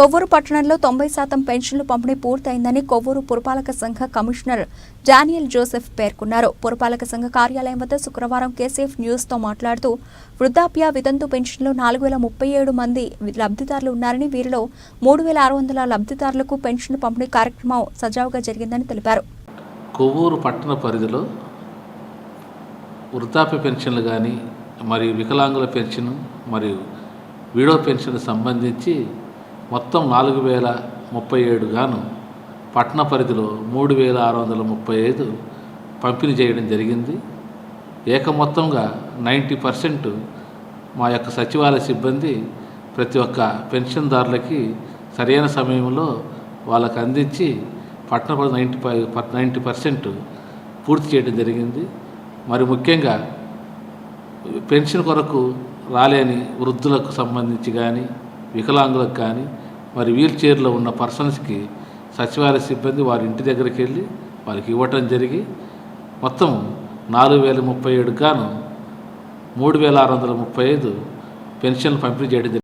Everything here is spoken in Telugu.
కొవ్వూరు పట్టణంలో తొంభై శాతం పెన్షన్లు పంపిణీ పూర్తయిందని కొవ్వూరు పురపాలక సంఘ కమిషనర్ డానియల్ జోసెఫ్ పేర్కొన్నారు. పురపాలక సంఘ కార్యాలయం వద్ద శుక్రవారం కేసీఎఫ్ న్యూస్తో మాట్లాడుతూ వృద్ధాప్య వితంతు పెన్షన్లు నాలుగు వేల ముప్పై ఏడు మంది లబ్ధిదారులు ఉన్నారని వీరిలో మూడు వేల ఆరు వందల లబ్ధిదారులకు పెన్షన్ పంపిణీ కార్యక్రమం సజావుగా జరిగిందని తెలిపారు. కొవ్వూరు పట్టణ పరిధిలో వృద్ధాప్య పెన్షన్లు కానీ మరియు వికలాంగుల పెన్షన్ మరియు వీడో పెన్షన్ సంబంధించి మొత్తం నాలుగు వేల ముప్పై ఏడు గాను పట్టణ పరిధిలో మూడు వేల ఆరు వందల ముప్పై ఐదు పంపిణీ చేయడం జరిగింది. ఏక మొత్తంగా నైంటీ పర్సెంట్ మా యొక్క సచివాలయ సిబ్బంది ప్రతి ఒక్క పెన్షన్దారులకి సరైన సమయంలో వాళ్ళకి అందించి పట్టణ పరిధి నైంటీ ఫైవ్ నైంటీ పర్సెంట్ పూర్తి చేయడం జరిగింది. మరి ముఖ్యంగా పెన్షన్ కొరకు రాలేని వృద్ధులకు సంబంధించి కానీ వికలాంగులకు కానీ మరి వీల్ చైర్లో ఉన్న పర్సన్స్కి సచివాలయ సిబ్బంది వారి ఇంటి దగ్గరికి వెళ్ళి వారికి ఇవ్వటం జరిగి మొత్తం నాలుగు వేల ముప్పై ఏడు గాను మూడు వేల ఆరు వందల ముప్పై ఐదు పెన్షన్లు పంపిణీ చేయడం జరిగింది